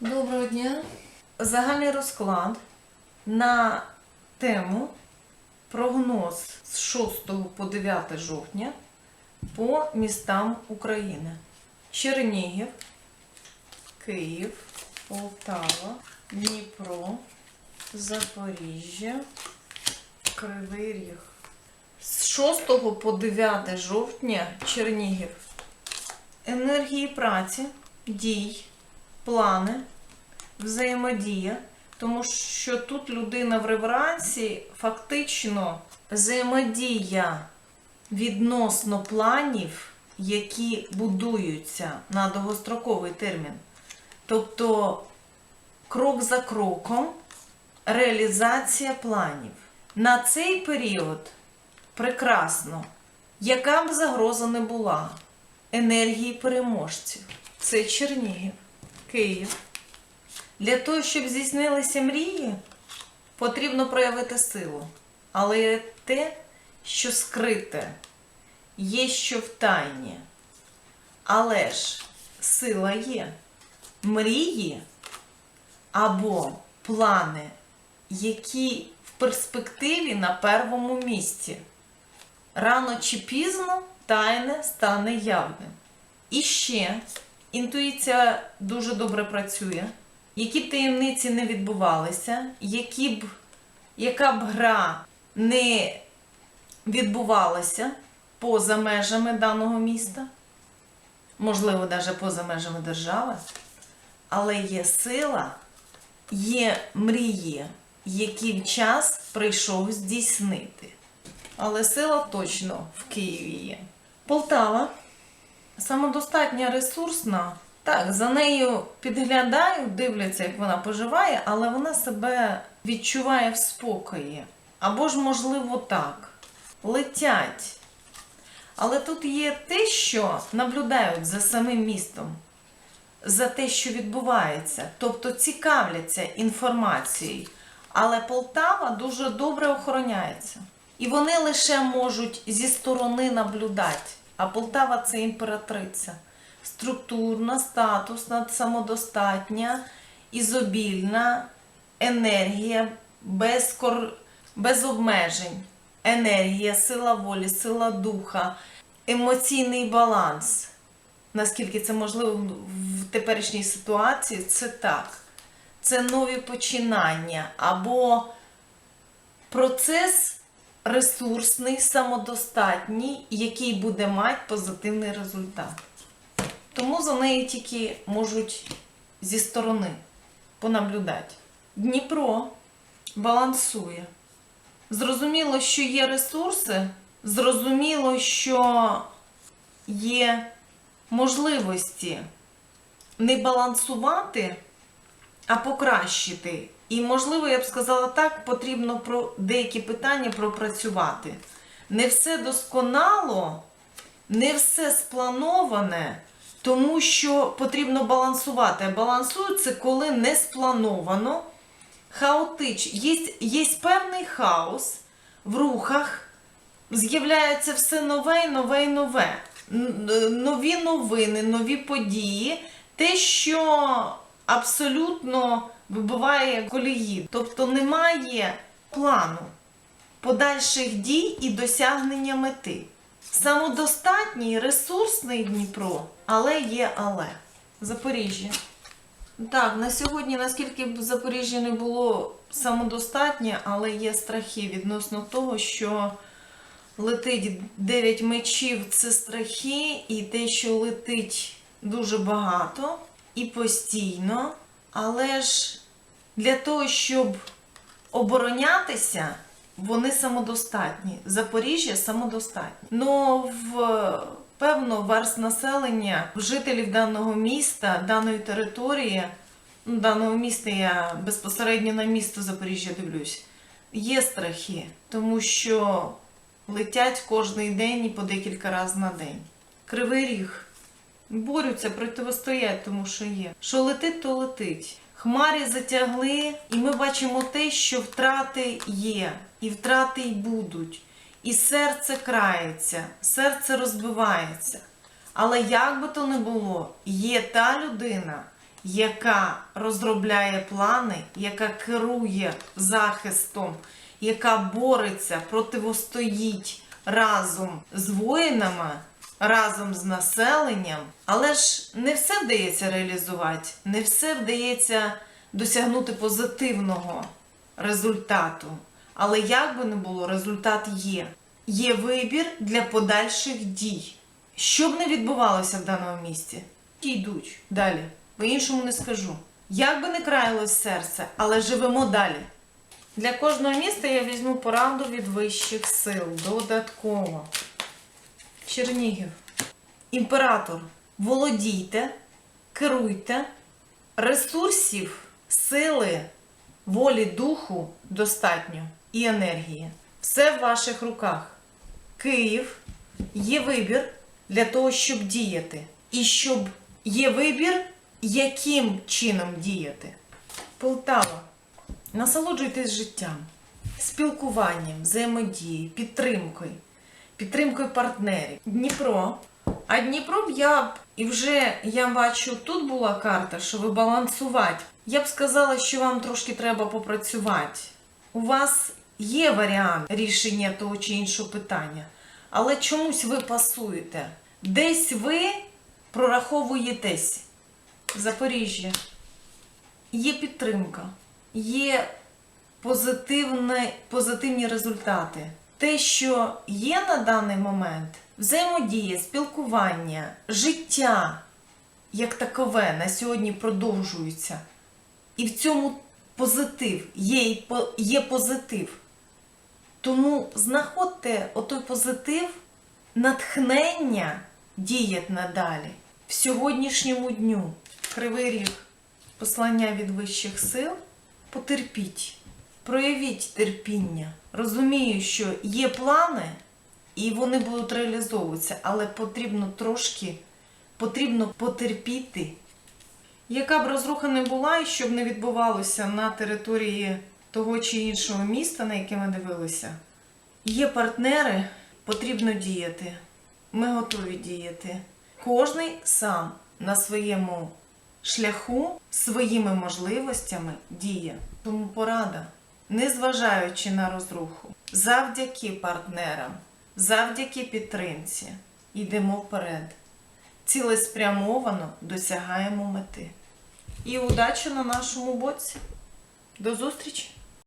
Доброго дня. Загальний розклад на тему прогноз з 6 по 9 жовтня по містам України. Чернігів, Київ, Полтава, Дніпро, Запоріжжя, Кривий Ріг. З 6 по 9 жовтня Чернігів. Енергії праці, дій, плани, взаємодія, тому що тут людина в реверансі фактично взаємодія відносно планів, які будуються на довгостроковий термін. Тобто крок за кроком реалізація планів. На цей період прекрасно, яка б загроза не була, енергії переможців. Це Чернігів, Київ. Для того, щоб здійснилися мрії, потрібно проявити силу. Але є те, що скрите, є що в тайні. Але ж сила є. Мрії або плани, які в перспективі на первому місці. Рано чи пізно тайне стане явним. І ще інтуїція дуже добре працює. Які б таємниці не відбувалися, які б, яка б гра не відбувалася поза межами даного міста, можливо, навіть поза межами держави, але є сила, є мрії, які в час прийшов здійснити. Але сила точно в Києві є. Полтава самодостатня ресурсна. Так, за нею підглядають, дивляться, як вона поживає, але вона себе відчуває в спокої. Або ж, можливо, так. Летять. Але тут є те, що наблюдають за самим містом, за те, що відбувається, тобто цікавляться інформацією. Але Полтава дуже добре охороняється. І вони лише можуть зі сторони наблюдати. А Полтава це імператриця. Структурна, статусна, самодостатня, ізобільна енергія без, кор... без обмежень. Енергія, сила волі, сила духа, емоційний баланс. Наскільки це можливо в теперішній ситуації, це так. Це нові починання або процес ресурсний, самодостатній, який буде мати позитивний результат. Тому за нею тільки можуть зі сторони понаблюдати. Дніпро балансує. Зрозуміло, що є ресурси, зрозуміло, що є можливості не балансувати, а покращити. І, можливо, я б сказала так, потрібно про деякі питання пропрацювати. Не все досконало, не все сплановане, тому що потрібно балансувати. А балансують це коли не сплановано, хаотич. Є, є певний хаос в рухах, з'являється все нове і нове і нове. Нові новини, нові події, те, що абсолютно вибиває колії. Тобто немає плану подальших дій і досягнення мети. Самодостатній, ресурсний Дніпро, але є але. Запоріжжя. Так, на сьогодні, наскільки б Запоріжжя не було самодостатнє, але є страхи відносно того, що летить 9 мечів це страхи, і те, що летить дуже багато і постійно. Але ж для того, щоб оборонятися, вони самодостатні. Запоріжжя самодостатні. Ну, в певно, верст населення, жителів даного міста, даної території, ну, даного міста я безпосередньо на місто Запоріжжя дивлюсь, є страхи, тому що летять кожний день і по декілька разів на день. Кривий ріг. Борються, противостоять, тому що є. Що летить, то летить. Хмарі затягли, і ми бачимо те, що втрати є, і втрати й будуть. І серце крається, серце розбивається. Але як би то не було, є та людина, яка розробляє плани, яка керує захистом, яка бореться, противостоїть разом з воїнами, разом з населенням. Але ж не все вдається реалізувати, не все вдається досягнути позитивного результату. Але як би не було, результат є. Є вибір для подальших дій. Що б не відбувалося в даному місці, ті йдуть далі. По-іншому не скажу. Як би не краялось серце, але живемо далі. Для кожного міста я візьму пораду від вищих сил додатково. Чернігів. Імператор. Володійте, керуйте, ресурсів, сили, волі духу достатньо і енергії. Все в ваших руках. Київ є вибір для того, щоб діяти. І щоб є вибір, яким чином діяти. Полтава. Насолоджуйтесь життям, спілкуванням, взаємодією, підтримкою, підтримкою партнерів. Дніпро. А Дніпро б я б, і вже я бачу, тут була карта, що ви балансувати. Я б сказала, що вам трошки треба попрацювати. У вас є варіант рішення того чи іншого питання, але чомусь ви пасуєте. Десь ви прораховуєтесь. Запоріжжя. Є підтримка, є позитивне, позитивні результати. Те, що є на даний момент, взаємодія, спілкування, життя як такове на сьогодні продовжується. І в цьому позитив, є, є позитив. Тому знаходьте отой позитив, натхнення діяти надалі в сьогоднішньому дню. Кривий ріг, послання від вищих сил. Потерпіть, проявіть терпіння. Розумію, що є плани, і вони будуть реалізовуватися, але потрібно трошки потрібно потерпіти. Яка б розруха не була і щоб не відбувалося на території того чи іншого міста, на яке ми дивилися, є партнери, потрібно діяти. Ми готові діяти. Кожний сам на своєму шляху своїми можливостями діє. Тому порада, незважаючи на розруху, завдяки партнерам, завдяки підтримці, йдемо вперед. Цілеспрямовано досягаємо мети. І удачі на нашому боці. До зустрічі!